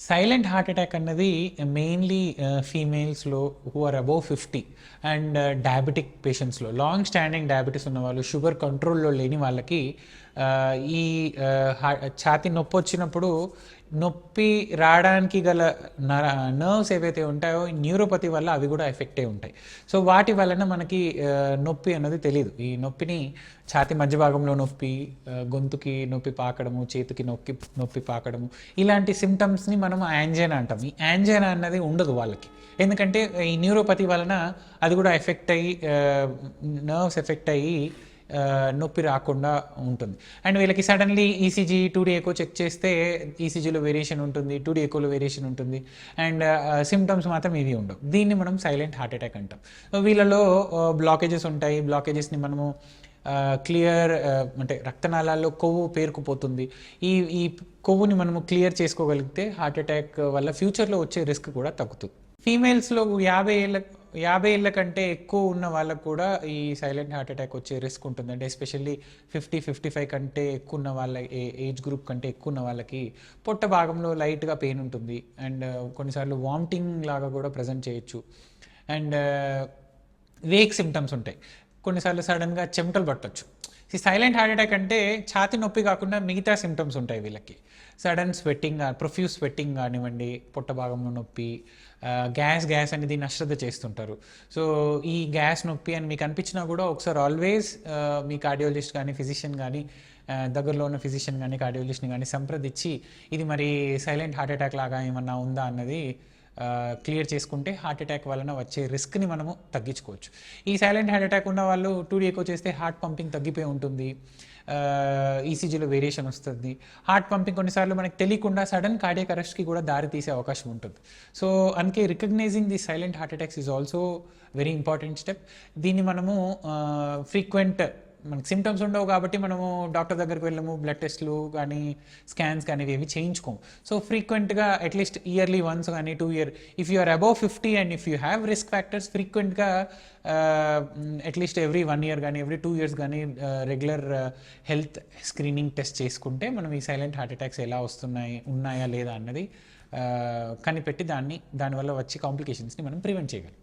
silent heart attack అన్నది mainly ఫీమేల్స్లో who are above fifty and diabetic పేషెంట్స్లో long standing diabetes ఉన్న వాళ్ళు sugar కంట్రోల్లో లేని వాళ్ళకి uh, ఈ uh, ఆ, ఛాతీ నొప్పి వచ్చినప్పుడు నొప్పి రావడానికి గల నర నర్వ్స్ ఏవైతే ఉంటాయో న్యూరోపతి వల్ల అవి కూడా ఎఫెక్ట్ అయి ఉంటాయి. సో వాటి వలన మనకి uh, నొప్పి అన్నది తెలియదు ఈ నొప్పిని ఛాతి మధ్య భాగంలో నొప్పి గొంతుకి నొప్పి పాకడము చేతికి నొక్కి నొప్పి పాకడము ఇలాంటి సిమ్టమ్స్ని మనం యాంజైనా అంటాం. ఈ యాంజైనా అన్నది ఉండదు వాళ్ళకి. ఎందుకంటే ఈ న్యూరోపతి వలన అది కూడా ఎఫెక్ట్ అయ్యి నర్వ్స్ ఎఫెక్ట్ అయ్యి నొప్పి రాకుండా ఉంటుంది. అండ్ వీళ్ళకి suddenly ECG two D echo check చేస్తే ఈసీజీలో వేరియేషన్ ఉంటుంది టూ డీ ఎకోలో వేరియేషన్ ఉంటుంది. అండ్ సిమ్టమ్స్ మాత్రం ఇవి ఉండవు. దీన్ని మనం సైలెంట్ హార్ట్ అటాక్ అంటాం. వీళ్ళలో బ్లాకేజెస్ ఉంటాయి. బ్లాకేజెస్ని మనము క్లియర్ అంటే రక్తనాళాల్లో కొవ్వు పేరుకుపోతుంది. ఈ ఈ కొవ్వుని మనము క్లియర్ చేసుకోగలిగితే హార్ట్ అటాక్ వల్ల ఫ్యూచర్లో వచ్చే రిస్క్ కూడా తగ్గుతుంది. ఫీమేల్స్లో యాభై ఏళ్ళ యాభై ఏళ్ళ కంటే ఎక్కువ ఉన్న వాళ్ళకు కూడా ఈ సైలెంట్ హార్ట్ అటాక్ వచ్చే రిస్క్ ఉంటుంది అంటే ఎస్పెషల్లీ ఫిఫ్టీ ఫిఫ్టీ ఫైవ్ కంటే ఎక్కువ ఉన్న వాళ్ళ ఏజ్ గ్రూప్ కంటే ఎక్కువ ఉన్న వాళ్ళకి పొట్ట భాగంలో లైట్గా పెయిన్ ఉంటుంది. అండ్ కొన్నిసార్లు వామిటింగ్ లాగా కూడా ప్రజెంట్ చేయొచ్చు. అండ్ వేక్ సిమ్టమ్స్ ఉంటాయి. కొన్నిసార్లు సడన్గా చెమటలు పట్టొచ్చు. ఈ సైలెంట్ హార్ట్ అటాక్ అంటే ఛాతి నొప్పి కాకుండా మిగతా సిమ్టమ్స్ ఉంటాయి వీళ్ళకి. సడన్ స్వెట్టింగ్ ప్రొఫ్యూస్ స్వెట్టింగ్ కానివ్వండి పొట్ట భాగంలో నొప్పి గ్యాస్ గ్యాస్ అనేది అశ్రద్ధ చేస్తుంటారు. సో ఈ గ్యాస్ నొప్పి అని మీకు అనిపించినా కూడా ఒకసారి ఆల్వేస్ మీ కార్డియాలజిస్ట్ కానీ ఫిజిషియన్ కానీ దగ్గరలో ఉన్న ఫిజిషియన్ కానీ కార్డియాలజిస్ట్ని కానీ సంప్రదించి ఇది మరి సైలెంట్ హార్ట్ అటాక్ లాగా ఏమన్నా ఉందా అన్నది క్లియర్ చేసుకుంటే హార్ట్ అటాక్ వలన వచ్చే రిస్క్ని మనము తగ్గించుకోవచ్చు. ఈ సైలెంట్ హార్ట్ అటాక్ ఉన్న వాళ్ళు టూ డేకో చేస్తే హార్ట్ పంపింగ్ తగ్గిపోయి ఉంటుంది. ఈసీజీలో వేరియేషన్ వస్తుంది. హార్ట్ పంపింగ్ కొన్నిసార్లు మనకి తెలియకుండా సడన్ కార్డియక్ అరెస్ట్కి కూడా దారి తీసే అవకాశం ఉంటుంది. సో అందుకే recognizing the silent heart attacks is also very important step దీన్ని మనము ఫ్రీక్వెంట్ మనకి సిమ్టమ్స్ ఉండవు కాబట్టి మనము డాక్టర్ దగ్గరికి వెళ్ళము బ్లడ్ టెస్ట్లు కానీ స్కాన్స్ కానీ ఇవి చేయించుకోము. సో ఫ్రీక్వెంట్గా అట్లీస్ట్ ఇయర్లీ వన్స్ కానీ two year if you are above fifty and if you have risk factors ఫ్రీక్వెంట్గా at least every one year కానీ ఎవ్రీ టూ ఇయర్స్ కానీ రెగ్యులర్ హెల్త్ స్క్రీనింగ్ టెస్ట్ చేసుకుంటే మనం ఈ సైలెంట్ హార్ట్ అటాక్స్ ఎలా వస్తున్నాయి ఉన్నాయా లేదా అన్నది కనిపెట్టి దాన్ని దానివల్ల వచ్చే కాంప్లికేషన్స్ని మనం ప్రివెంట్ చేయగలం.